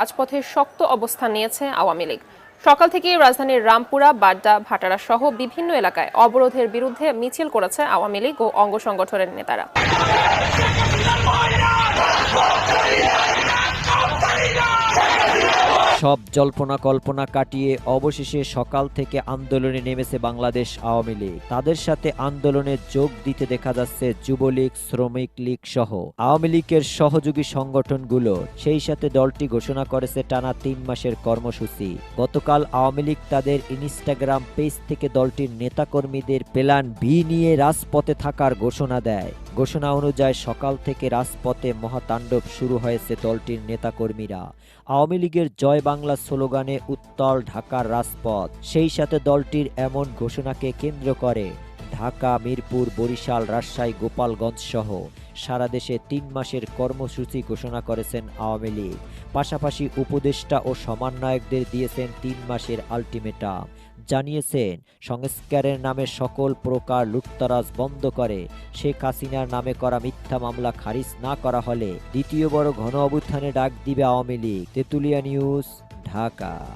রাজপথে শক্ত অবস্থান নিয়েছে আওয়ামী লীগ। সকাল থেকে রাজধানীর রামপুরা, বাড্ডা, ভাটারা সহ বিভিন্ন এলাকায় অবরোধের বিরুদ্ধে মিছিল করেছে আওয়ামী লীগ ও অঙ্গ সংগঠনের নেতারা। সব জল্পনা কল্পনা কাটিয়ে অবশেষে সকাল থেকে আন্দোলনে নেমেছে বাংলাদেশ আওয়ামী লীগ। তাদের সাথে আন্দোলনে যোগ দিতে দেখা যাচ্ছে যুবলীগ, শ্রমিক লীগ সহ। আওয়ামী লীগের সহযোগী সংগঠনগুলো সেই সাথে দলটি ঘোষণা করেছে টানা তিন মাসের কর্মসূচি। গতকাল আওয়ামী লীগ তাদের ইনস্টাগ্রাম পেজ থেকে দলটির নেতাকর্মীদের প্ল্যান ভি নিয়ে রাজপথে থাকার ঘোষণা দেয়। ঘোষণা অনুযায়ী সকাল থেকে রাজপথে মহাতাণ্ডব শুরু হয়েছে দলটির নেতাকর্মীরা। আওয়ামী লীগের জয় বাংলা স্লোগানে উত্তল ঢাকার রাজপথ। সেই সাথে দলটির এমন ঘোষণাকে কেন্দ্র করে। ঢাকা, মিরপুর, বরিশাল, রাজশাহী, গোপালগঞ্জ সহ সারা দেশে তিন মাসের কর্মসূচি ঘোষণা করেছেন আওয়ামী লীগ। পাশাপাশি উপদেষ্টা ও সমন্বয়কদের দিয়েছেন তিন মাসের আলটিমেটাম। জানিয়েছেন, সংস্কারের নামে সকল প্রকার লুটতরাজ বন্ধ করে শেখ হাসিনার নামে করা মিথ্যা মামলা খারিজ না করা হলে দ্বিতীয় বড় ঘন অভ্যুত্থানে ডাক দিবে আওয়ামী লীগ। তেতুলিয়া নিউজ, ঢাকা।